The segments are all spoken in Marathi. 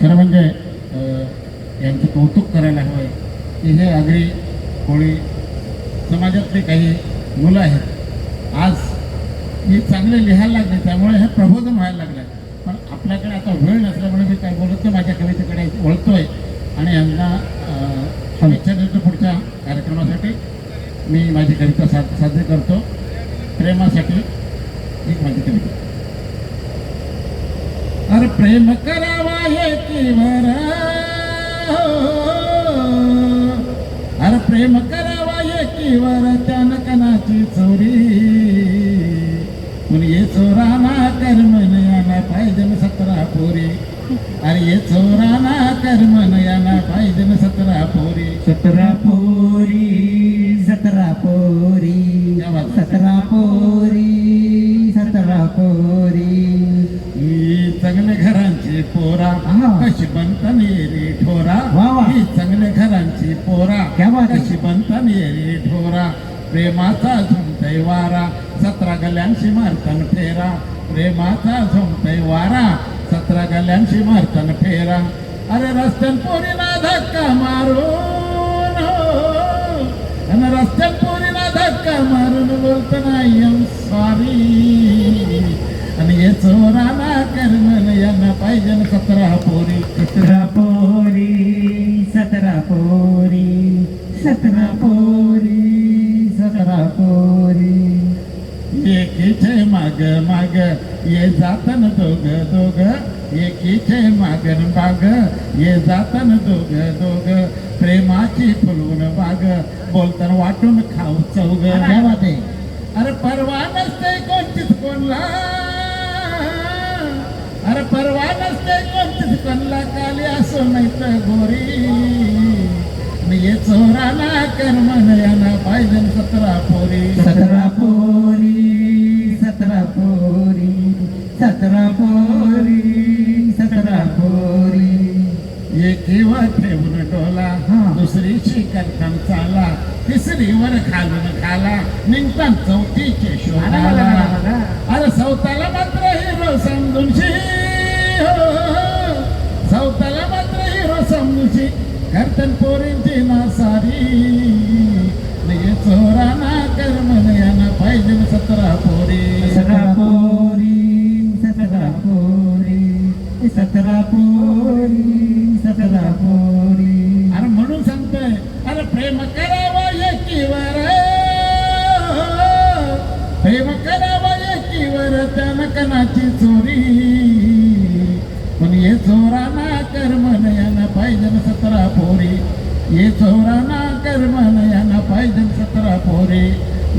खरं म्हणजे यांचं कौतुक करायला हवं आहे की हे आगरी कोळी समाजातले काही मुलं आहेत. आज ही चांगले लिहायला लागले त्यामुळे हे प्रबोधन व्हायला लागलं पण आपल्याकडे आता वेळ नसल्यामुळे मी काय बोलत नाही माझ्या कवितेकडे वळतोय. आणि यांना शुभेच्छा देतो पुढच्या कार्यक्रमासाठी. मी माझी कविता सा सादर करतो. प्रेमासाठी एक माझी कविता. अरे प्रेम करावा हेतीवर अरे प्रेम करावा हेतीवर त्यान कणाची चोरी. पण ये चोराना कर्मन याना पाहिजे सतरा पोरी. अरे ये चोराना कर्मन याना पाहिजे न सतरा पोरी. सतरा पोरी सतरा पोरी. घरांची पोरा. हा. कशी बनता रे ठोरा. ही चांगल्या घरांची पोरा. कशी बनता रे ठोरा? प्रेमाचा झुमतय वारा. सतरा गल्यांशी मारतान फेरा. प्रेमाचा झुमतय वारा. सतरा गल्यांशी मारतान फेरा. अरे रस्त्यान पोरीना धक्का मारून हो. आणि रस्त्यात पोरीना धक्का मारून बोलताना यम सॉरी आणि हे चोराना कर्मन यांना पाहिजे न सतरा पोरी. सतरा पोरी सतरा पोरी सतरा पोरी सतरा पोरी. एकीचे माग माग ये जातन दोग दोग एकीचे मागन बाग ये जातन दोग दोग प्रेमाची फुलवून बाग बोलताना वाटून खाऊ बात आहे अरे परवा नसते कोणतीच कोणला. कोणला काली असो नाही तर गोरी? मी चोराना कर्मन याना पाहिजे सतरा पोरी. सतरा पोरी सतरा पोरी सतरा पोरी सतरा पोरी. एकीवर ठेवून डोला. दुसरीची करतान चाला तिसरीवर खालून खाला निघतान चौथीचे शोधाला. अरे सौताला मात्र हिरो समजूनशी करतन पोरींची ना सारी लगे चोराना कर्मन यांना पाहिजे सतरा पोरी. सतरा पोरी सतरा पोरी सतरा पोरी सतरा पोरी. अरे म्हणून सांगतोय अरे प्रेम करावं एकीवर. प्रेम करावं एकीवर त्यानं कणाची चोरी. पण ये चोराना कर्मन यानं पाहिजे न सतरा पोरी ये चोराना कर्मन यानं पाहिजे न सतरा पोरी.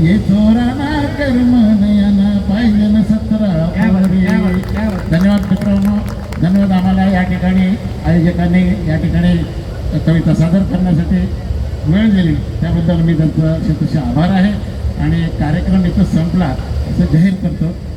ये चोराना कर्मन यानं पाहिजे सतरा पोरी. धन्यवाद मित्रांनो. धन्यवाद आम्हाला या ठिकाणी आयोजकांनी या ठिकाणी कविता सादर करण्यासाठी वेळ दिली. त्याबद्दल मी त्यांचा शतश आभार आहे. आणि कार्यक्रम इथं संपला. असं जाहीर करतो.